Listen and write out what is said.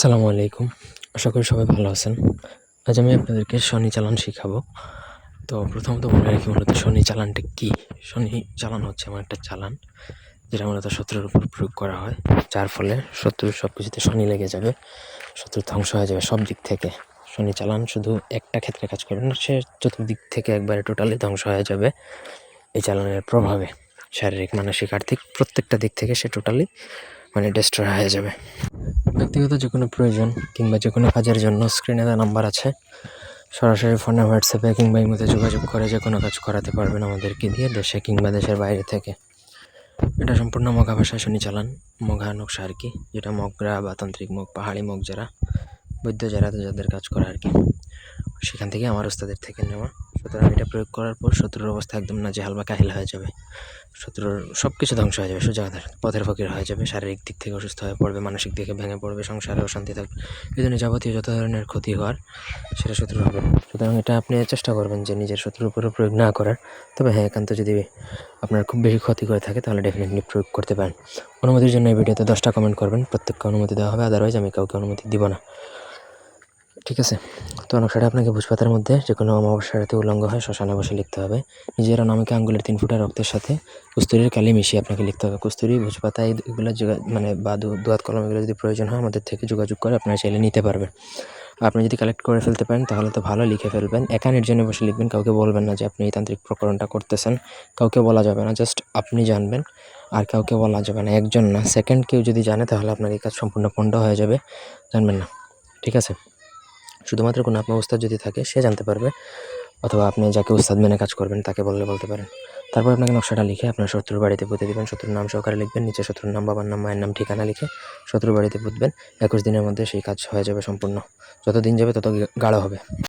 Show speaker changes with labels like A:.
A: আসসালামু আলাইকুম। আশা করি সবাই ভালো আছেন। আজ আমি আপনাদেরকে শনি চালান শেখাবো। তো প্রথমত বলে রাখি, মূলত শনি চালানটা কী? শনি চালান হচ্ছে এমন একটা চালান, যেটা মূলত শত্রুর উপর প্রয়োগ করা হয়, যার ফলে শত্রুর সব কিছুতে শনি লেগে যাবে, শত্রু ধ্বংস হয়ে যাবে সব দিক থেকে। শনি চালান শুধু একটা ক্ষেত্রে কাজ করবে না, সে চতুর্দিক থেকে একবারে টোটালি ধ্বংস হয়ে যাবে এই চালানের প্রভাবে। শারীরিক, মানসিক, আর্থিক প্রত্যেকটা দিক থেকে সে টোটালি মানে ডিস্ট্রয় হয়ে যাবে। ব্যক্তিগত যে কোনো প্রয়োজন কিংবা যে কোনো কাজের জন্য স্ক্রিনে দেওয়া নাম্বার আছে। সরাসরি ফোনে হোয়াটসঅ্যাপে কিংবা ইমোতে যোগাযোগ করে যে কোনো কাজ করাতে পারবেন আমাদেরকে দিয়ে দেশে কিংবা দেশের বাইরে থেকে। এটা সম্পূর্ণ মগা ভাষায় শুনি চালান মগা নকশা আর কি, যেটা মগরা বা তান্ত্রিক মগ, পাহাড়ি মগ যারা, বৈদ্য যারা যাদের কাজ করে আর কি। সেখান থেকে আমার ওস্তাদের থেকে নেওয়া। সুতরাং এটা প্রয়োগ করার পর শত্রুর অবস্থা একদম নাজেহাল বা কাহিল হয়ে যাবে। শত্রুর সব কিছু ধ্বংস হয়ে যাবে, সোজা পথের ফকির হয়ে যাবে, শারীরিক দিক থেকে অসুস্থ হয়ে পড়বে, মানসিক দিকে ভেঙে পড়বে, সংসারে অশান্তি থাকবে। এই জন্য যাবতীয় যত ধরনের ক্ষতি হওয়ার, সেটা শত্রু হবে। সুতরাং এটা আপনি চেষ্টা করবেন যে নিজের শত্রুর উপরে প্রয়োগ না করার। তবে হ্যাঁ একান্ত যদি আপনার খুব বেশি ক্ষতি করে থাকে, তাহলে ডেফিনেটলি প্রয়োগ করতে পারেন। অনুমতির জন্য এই ভিডিওতে দশটা কমেন্ট করবেন। প্রত্যেককে অনুমতি দেওয়া হবে আদারওয়াইজ আমি কাউকে অনুমতি দিব না। ঠিক আছে? তো নকশাটা আপনাকে ভোজপাতার মধ্যে যে কোনো অমাবস্যা রাতে উলঙ্গ হয় শ্মশানে বসে লিখতে হবে। নিজের নামকে আঙ্গুলের তিন ফুটা রক্তের সাথে কুস্তুরির কালি মিশিয়ে আপনাকে লিখতে হবে। কুস্তুরি, ভোজপাতা এগুলো মানে বা দুয়াত কলম এগুলো যদি প্রয়োজন হয় আমাদের থেকে যোগাযোগ করে আপনারা চাইলে নিতে পারবেন। আপনি যদি কালেক্ট করে ফেলতে পারেন তাহলে তো ভালো, লিখে ফেলবেন। একা নির্জনে বসে লিখবেন, কাউকে বলবেন না যে আপনি এই তান্ত্রিক প্রকরণটা করতেছেন। কাউকে বলা যাবে না জাস্ট আপনি জানবেন আর কাউকে বলা যাবে না। একজন না সেকেন্ড কেউ যদি জানে তাহলে আপনার এই কাজ সম্পূর্ণ পণ্ড হয়ে যাবে। জানবেন না, ঠিক আছে? শুধুমাত্র কোনো আপনার উস্তাদ যদি থাকে, সে জানতে পারবে। অথবা আপনি যাকে উস্তাদ মেনে কাজ করবেন, তাকে বললে বলতে পারেন। তারপর আপনাকে নকশাটা লিখে আপনার শত্রুর বাড়িতে পুঁতে দেবেন। শত্রুর নাম সহকারে লিখবেন, নিচে শত্রুর নাম, বাবার নাম, মায়ের নাম, ঠিকানা লিখে শত্রুর বাড়িতে পুঁতবেন। একুশ দিনের মধ্যে সেই কাজ হয়ে যাবে সম্পূর্ণ। যত দিন যাবে তত গাঢ় হবে।